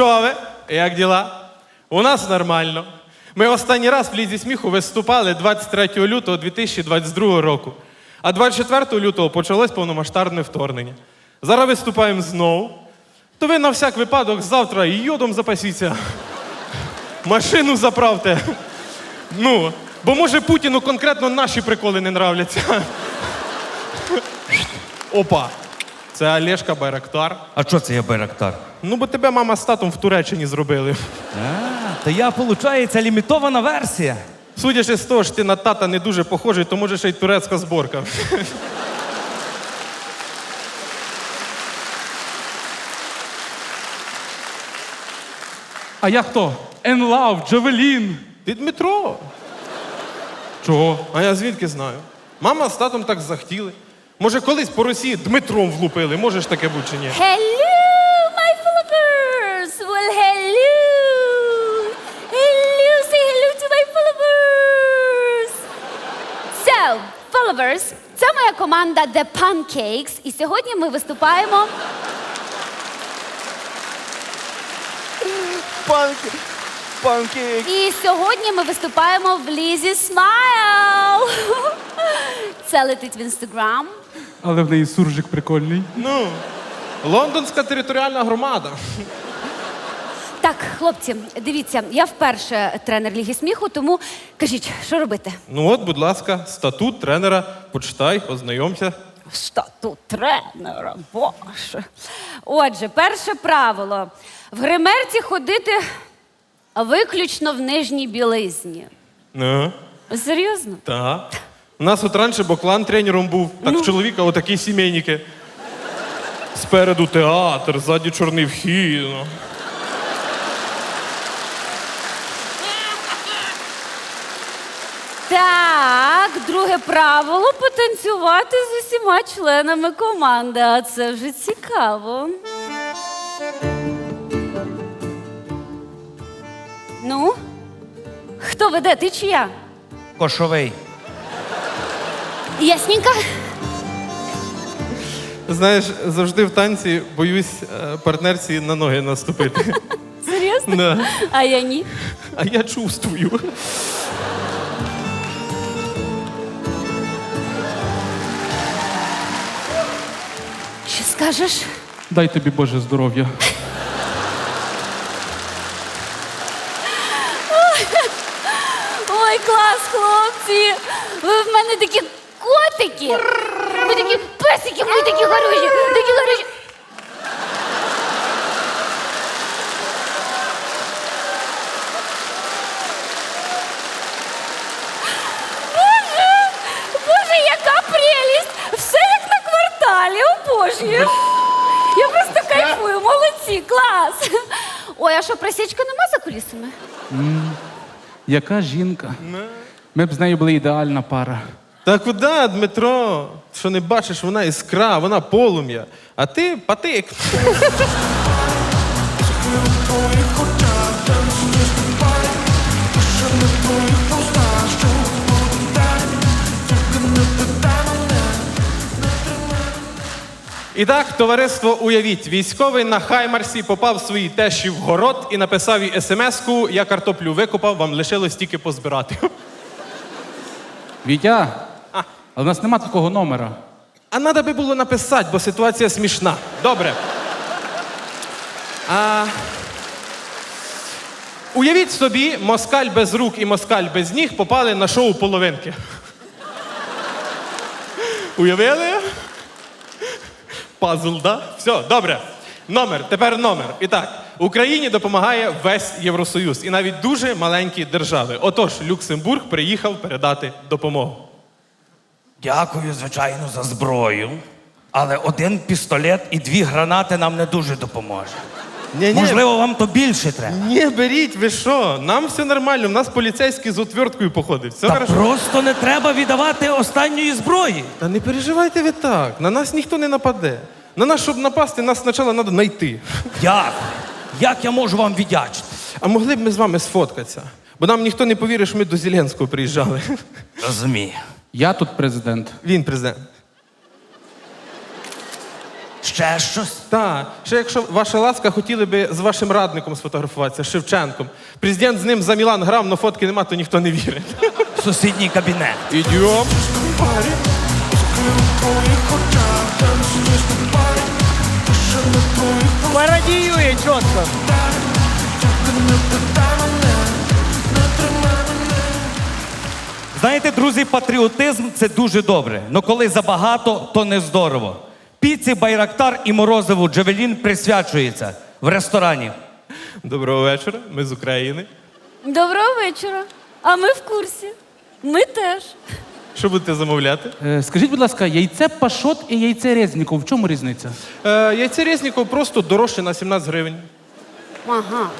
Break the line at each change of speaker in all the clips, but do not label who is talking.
Що ви? Як діла? У нас нормально. Ми останній раз в лізі сміху виступали 23 лютого 2022 року. А 24 лютого почалось повномасштабне вторгнення. Зараз виступаємо знову. То ви на всяк випадок завтра йодом запасіться. Машину заправте. Ну, бо може Путіну конкретно наші приколи не нравляться. Опа. Це Олешка Байрактар.
А що це я Байрактар?
Ну, бо тебе мама з татом в Туреччині зробили.
А, то я, виходить, лімітована версія.
Судячи з того, що ти на тата не дуже похожий, то може ще й турецька зборка.
А я хто? Енлав, Джавелін.
Ти Дмитро.
Чого?
А я звідки знаю? Мама з татом так захотіли. Може, колись по Росії Дмитром влупили, може ж таке бути чи ні?
Hello, followers, це моя команда The Pancakes, і сьогодні ми виступаємо.
Панки. Панки.
І сьогодні ми виступаємо в Лізі Смайл. Це летить в інстаграм.
Але в неї суржик прикольний.
Ну, лондонська територіальна громада.
Так, хлопці, дивіться, я вперше тренер Ліги сміху, тому кажіть, що робити?
Ну от, будь ласка, статут тренера, почитай, ознайомся.
Статут тренера, боже. Отже, перше правило: в гримерці ходити виключно в нижній білизні.
Ну,
Серйозно?
так. У нас от раніше Боклан тренером був, так в чоловіка отакі сімейники. Спереду театр, ззаді чорний вхід. ну.
Так, друге правило потанцювати з усіма членами команди, а це вже цікаво. Ну, хто веде, ти чи я?
Кошовий.
Ясненько?
Знаєш, завжди в танці боюсь е, партнерці на ноги наступити.
Серйозно?
Да.
А я ні.
А я чувствую.
Скажеш?
Дай тобі Боже здоров'я.
Ой, клас, хлопці! Ви в мене такі котики! Ви такі песики, ви такі хороші! Такі хороші! Боже! Боже, яка прелість! Все як на кварталі, обожнюю! Я просто кайфую, молодці, клас! Ой, а що, просічка нема за кулісами?
Яка жінка? Ми б з нею були ідеальна пара.
Та куди, Дмитро? Що не бачиш, вона іскра, вона полум'я. А ти патик. І так, товариство, уявіть, військовий на Хаймарсі попав своїй тещі в город і написав їй смс-ку Я картоплю викопав, вам лишилось тільки позбирати.
Вітя, але в нас нема такого номера.
А треба би було написати, бо ситуація смішна. Добре. А... Уявіть собі, москаль без рук і москаль без ніг попали на шоу половинки. Уявили? Пазл, да? Все, добре. Номер, тепер номер. І так, Україні допомагає весь Євросоюз і навіть дуже маленькі держави. Отож, Люксембург приїхав передати допомогу.
Дякую, звичайно, за зброю. Але один пістолет і дві гранати нам не дуже допоможе.
Ні-ні.
Можливо, вам то більше треба.
Ні, беріть, ви що? Нам все нормально. У нас поліцейський з отверткою походить. Все
Та
хорошо.
просто не треба віддавати останньої зброї.
Та не переживайте ви так. На нас ніхто не нападе. На нас, щоб напасти, нас спочатку треба знайти.
Як? Як я можу вам віддячити?
А могли б ми з вами сфоткатися? Бо нам ніхто не повірить, що ми до Зеленського приїжджали.
Розумію.
Я тут президент.
Він президент.
Ще щось?
Та, ще якщо ваша ласка, хотіли би з вашим радником сфотографуватися, Шевченком. Президент з ним за Мілан грав, але фотки нема, то ніхто не вірить.
Сусідній кабінет.
Ідіом.
Пародіює чітко.
Знаєте, друзі, патріотизм це дуже добре. але коли забагато, то не здорово. Піці, Байрактар і Морозову Джавелін присвячується в ресторані.
Доброго вечора, ми з України.
Доброго вечора. А ми в курсі. Ми теж.
Що будете замовляти?
Е, скажіть, будь ласка, яйце пашот і яйце Резніков. В чому різниця?
Е, яйце Резніков просто дорожче на 17 гривень.
Ага.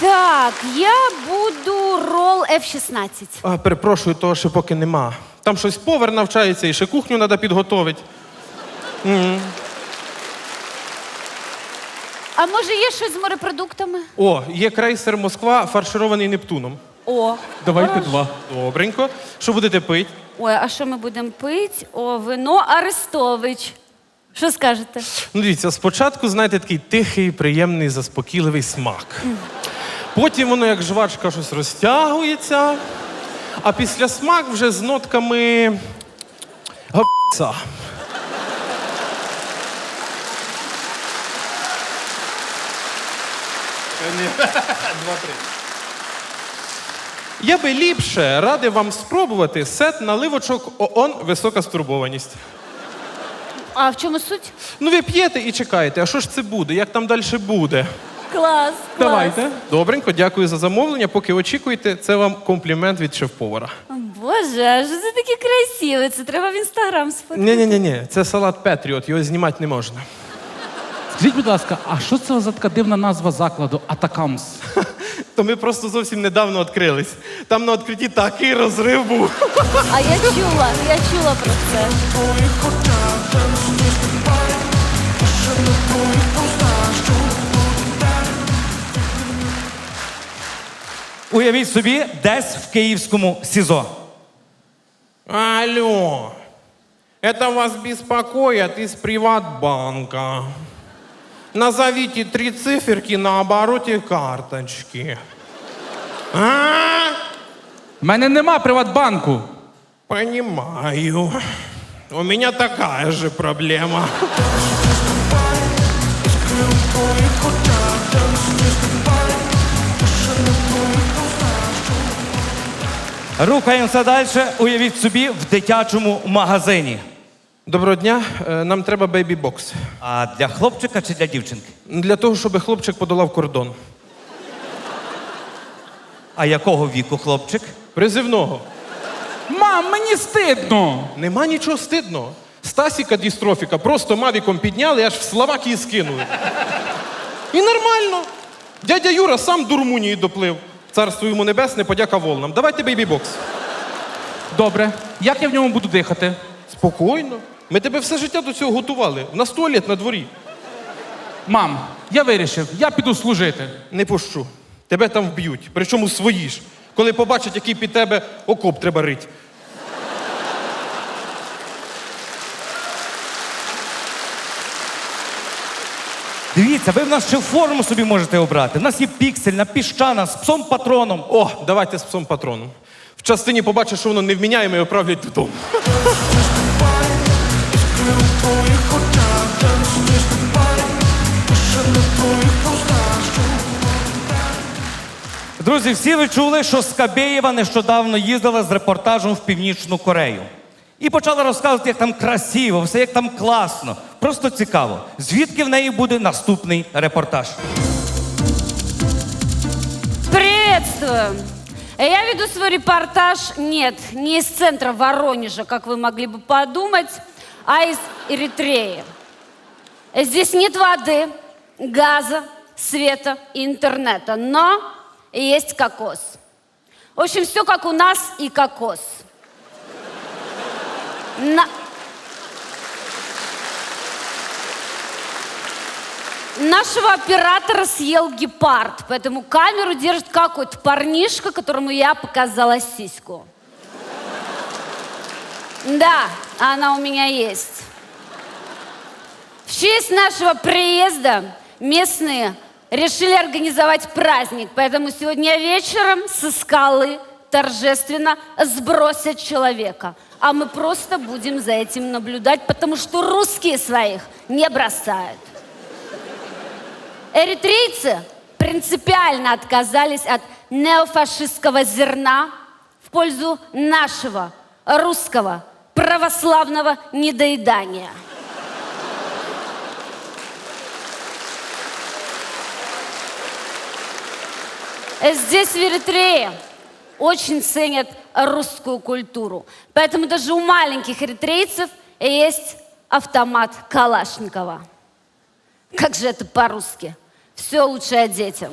Так, я буду рол F-16.
А, перепрошую, того ще поки нема. Там щось повар навчається і ще кухню треба підготовити.
А може є щось з морепродуктами?
О, є крейсер Москва, фарширований Нептуном.
О.
Давайте два.
Добренько. Що будете пити?
Ой, а що ми будемо пити? О, вино Арестович. Що скажете?
Ну, дивіться, спочатку, знаєте, такий тихий, приємний, заспокійливий смак. Потім воно, як жвачка, щось розтягується, а після смак вже з нотками. Два-три. Я би ліпше радив вам спробувати сет наливочок ООН Висока стурбованість.
А в чому суть?
Ну, ви п'єте і чекаєте, а що ж це буде? Як там далі буде?
Клас. клас.
Давайте.
Добренько, дякую за замовлення. Поки очікуєте, це вам комплімент від шеф-повара.
Боже, а що це таке красиве? Це треба в інстаграм сфоткати.
Ні, ні, ні, ні, це салат Петріот, його знімати не можна.
Скажіть, будь ласка, а що це за така дивна назва закладу Атакамс?
То ми просто зовсім недавно відкрились. Там на відкритті такий розрив був.
А я чула, я чула про це.
Уявіть собі, десь в київському СІЗО.
Алло, это вас беспокоит из Приватбанка. Назовите три циферки на обороте карточки. А?
У мене нема Приватбанку.
Понимаю. У меня такая же проблема.
Рухаємося далі. Уявіть собі, в дитячому магазині.
Доброго дня. Е, Нам треба бейбі-бокс.
А для хлопчика чи для дівчинки?
Для того, щоб хлопчик подолав кордон.
А якого віку хлопчик?
Призивного.
Мам, мені стидно.
Нема нічого стидного. Стасіка дістрофіка просто мавіком підняли, аж в Словакії скинули. І нормально. Дядя Юра сам до Румунії доплив. Царство йому небесне, подяка волнам. Давайте бейбі-бокс.
Добре. Як я в ньому буду дихати?
Спокійно. Ми тебе все життя до цього готували. На туалет на дворі.
Мам, я вирішив, я піду служити.
Не пущу. Тебе там вб'ють. Причому свої ж. Коли побачать, який під тебе окоп треба рить.
Дивіться, ви в нас ще форму собі можете обрати. У нас є піксельна, піщана з псом патроном.
О, давайте з псом патроном. В частині побачиш, що воно невміняємо і оправлять додому.
Друзі, всі ви чули, що Скабєєва нещодавно їздила з репортажем в Північну Корею. І почала розказувати, як там красиво, все як там класно. Просто цікаво, звідки в неї буде наступний репортаж.
Приветствую. Я веду свой репортаж, нет, не из центра Воронежа, как вы могли бы подумать, а из Эритреи. Здесь нет воды, газа, света и интернета, но есть кокос. В общем, все как у нас и кокос. на... Нашего оператора съел гепард, поэтому камеру держит какой-то парнишка, которому я показала сиську. Да, она у меня есть. В честь нашего приезда местные решили организовать праздник, поэтому сегодня вечером со скалы торжественно сбросят человека. А мы просто будем за этим наблюдать, потому что русские своих не бросают. Эритрейцы принципиально отказались от неофашистского зерна в пользу нашего русского православного недоедания. Здесь, в Эритрее, очень ценят русскую культуру. Поэтому даже у маленьких эритрейцев есть автомат Калашникова. Как же это по-русски? Все лучшее детям.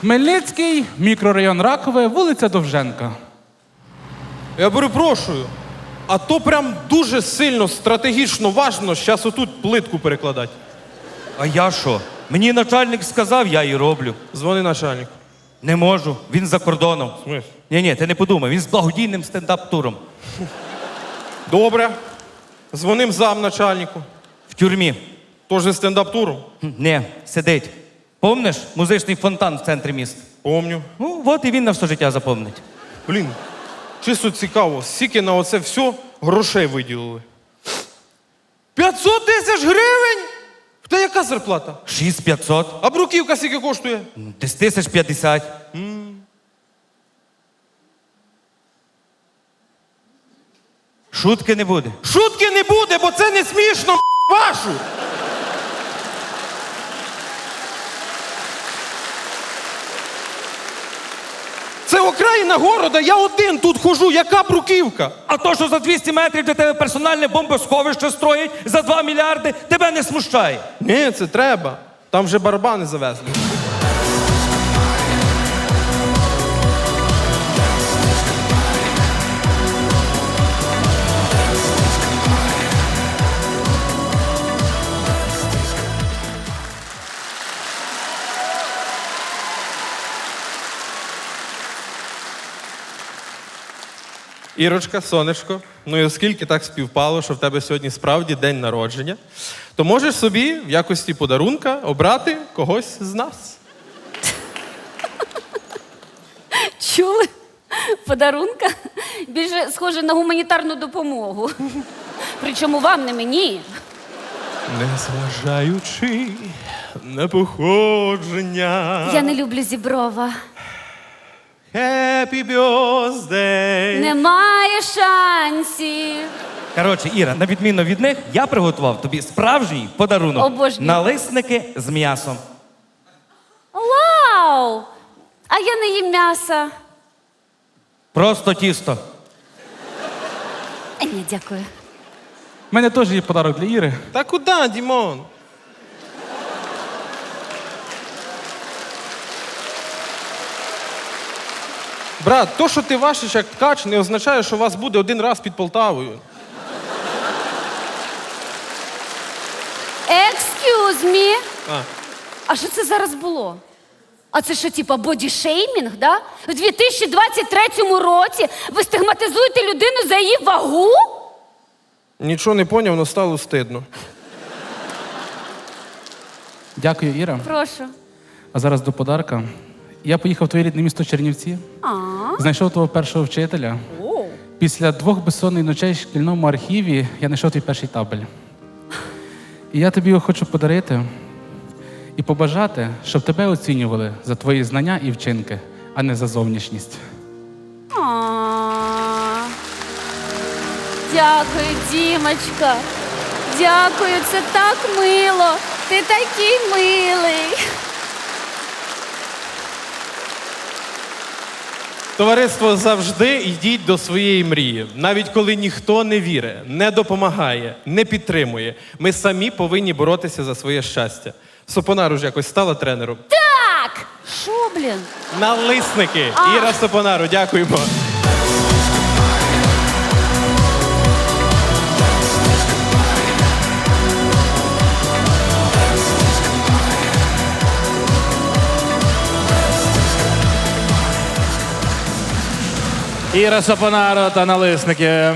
Хмельницький, мікрорайон Ракове, вулиця Довженка.
Я перепрошую. А то прям дуже сильно стратегічно важно зараз отут плитку перекладати.
А я що? Мені начальник сказав, я і роблю.
Дзвони начальнику.
Не можу, він за кордоном.
Смис?
Ні, ні, ти не подумай, він з благодійним стендап-туром
Добре. Дзвоним зам начальнику.
в тюрмі.
Тож зі стендап-туром.
Хм, Ні, сидить. Помниш музичний фонтан в центрі міста?
Помню.
Ну, от і він на все життя запомнить.
Блін, чисто цікаво, скільки на оце все грошей виділили. 500 тисяч гривень? Тебе яка зарплата?
6500,
А бруківка скільки коштує?
десь тисяч 50. Шутки не буде.
Шутки не буде, бо це не смішно, м**, вашу. Це окраїна города, я один тут хожу, яка бруківка?
А то, що за 200 метрів для тебе персональне бомбосховище строїть за 2 мільярди, тебе не смущає.
Ні, це треба. Там вже барабани завезли. Ірочка, сонечко, ну і оскільки так співпало, що в тебе сьогодні справді день народження, то можеш собі в якості подарунка обрати когось з нас.
Чули? Подарунка? Більше схоже на гуманітарну допомогу. Причому вам, не мені.
Незважаючи на походження.
Я не люблю зіброва.
Happy birthday!
Немає шансів.
Коротше, Іра, на відміну від них, я приготував тобі справжній подарунок.
Обожнюю.
Налисники з м'ясом.
Вау! А я не їм м'яса.
Просто тісто.
Е, Ні, дякую.
У мене теж є подарок для Іри.
Та куди, Дімон? Брат, то, що ти вашиш як ткач, не означає, що вас буде один раз під Полтавою.
Excuse me.
А.
А що це зараз було? А це що, типа, бодішеймінг, да? В 2023 році ви стигматизуєте людину за її вагу?
Нічого не поняв, але стало стидно.
Дякую, Іра.
Прошу.
А зараз до подарка. Я поїхав в твоє рідне місто Чернівці, знайшов твого першого вчителя. Після двох безсонних ночей в шкільному архіві я знайшов твій перший табель. І я тобі його хочу подарити і побажати, щоб тебе оцінювали за твої знання і вчинки, а не за зовнішність.
Дякую, Дімочка. Дякую, це так мило. Ти такий милий.
Товариство завжди йдіть до своєї мрії, навіть коли ніхто не вірить, не допомагає, не підтримує. Ми самі повинні боротися за своє щастя. Сопонару ж якось стала тренером.
Так! Що, блін?
Налисники! Іра Сопонару, дякуємо.
Іра Сапонаро та налисники.